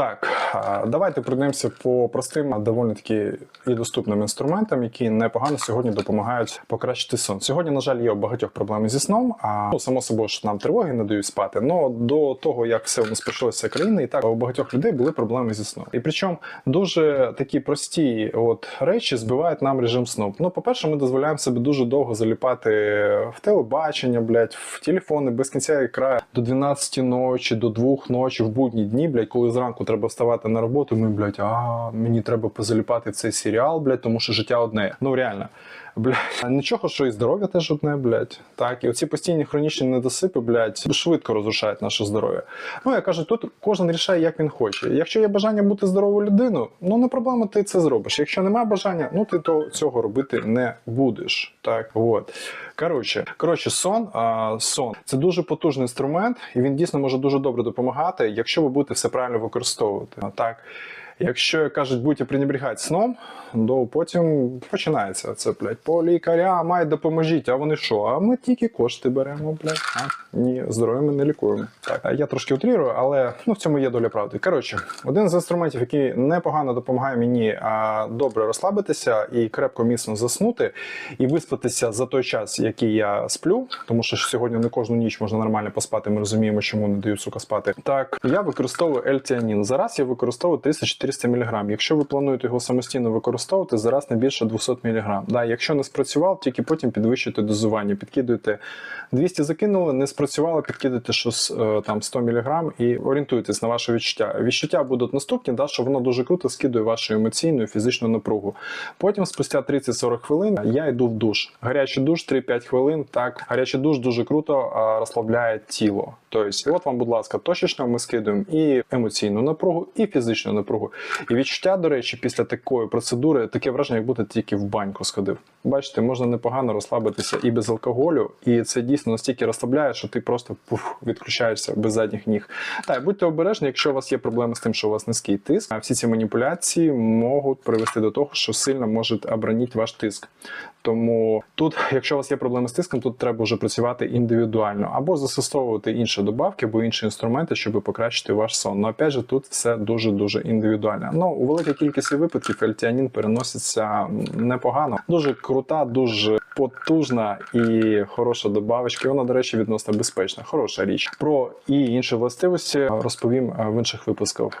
Так, давайте пройдемося по простим, доволі таки і доступним інструментам, які непогано сьогодні допомагають покращити сон. Сьогодні, на жаль, є у багатьох проблеми зі сном. А ну, само собою, що нам тривоги не дають спати. Но до того, як все у нас почалося країни, і так у багатьох людей були проблеми зі сном. І причому дуже такі прості от речі збивають нам режим сну. Ну, по-перше, ми дозволяємо собі дуже довго заліпати в телебачення, блядь, в телефони без кінця і краю до 12 ночі, до 2 ночі в будні дні, блядь, коли зранку треба вставати на роботу. Ми, блядь, а мені треба позаліпати цей серіал, блядь, тому що життя одне. Ну реально. Блядь, а нічого, що і здоров'я теж одне, блядь. Так, і оці постійні хронічні недосипи, блядь, швидко розрушають наше здоров'я. Ну, я кажу, тут кожен рішає, як він хоче. Якщо є бажання бути здоровою людиною, ну не проблема, ти це зробиш. Якщо немає бажання, ну ти то цього робити не будеш. Так, от. Коротше, коротше, сон, а, сон це дуже потужний інструмент, і він дійсно може дуже добре допомагати, якщо ви будете все правильно використовувати. Так. Якщо як кажуть, будете пренебрігати сном, то потім починається це, блядь, по лікаря, май допоможіть, а вони що? А ми тільки кошти беремо, блядь. А? Ні, здоров'я ми не лікуємо. Так, я трошки утрірую, але ну, в цьому є доля правди. Коротше, один з інструментів, який непогано допомагає мені а, добре розслабитися і крепко міцно заснути, і виспатися за той час, який я сплю, тому що сьогодні не кожну ніч можна нормально поспати. Ми розуміємо, чому не дають сука спати. Так, я використовую L-тіанін. Зараз я використовую 300-400 мг. Якщо ви плануєте його самостійно використовувати, зараз не більше 200 мг. Да, якщо не спрацював, тільки потім підвищуйте дозування. Підкидуєте 200 закинули, не спрацювало, підкидуйте щось е, там 100 мг і орієнтуйтесь на ваше відчуття. Відчуття будуть наступні, да, що воно дуже круто скидує вашу емоційну і фізичну напругу. Потім, спустя 30-40 хвилин, я йду в душ. Гарячий душ 3-5 хвилин. Так, гарячий душ дуже круто розслабляє тіло. Тобто, от вам, будь ласка, точечно ми скидуємо і емоційну напругу, і фізичну напругу. І відчуття, до речі, після такої процедури таке враження, як будто тільки в баньку сходив. Бачите, можна непогано розслабитися і без алкоголю, і це дійсно настільки розслабляє, що ти просто пуф, відключаєшся без задніх ніг. Так, будьте обережні, якщо у вас є проблеми з тим, що у вас низький тиск, а всі ці маніпуляції можуть привести до того, що сильно може обранити ваш тиск. Тому тут, якщо у вас є проблеми з тиском, тут треба вже працювати індивідуально або застосовувати інші добавки або інші інструменти, щоб покращити ваш сон. Ну опять же, тут все дуже дуже індивідуально. Ну у великій кількості випадків ельтіанін переноситься непогано. Дуже крута, дуже потужна і хороша добавочка. Вона, до речі, відносно безпечна. Хороша річ. Про і інші властивості розповім е, в інших випусках.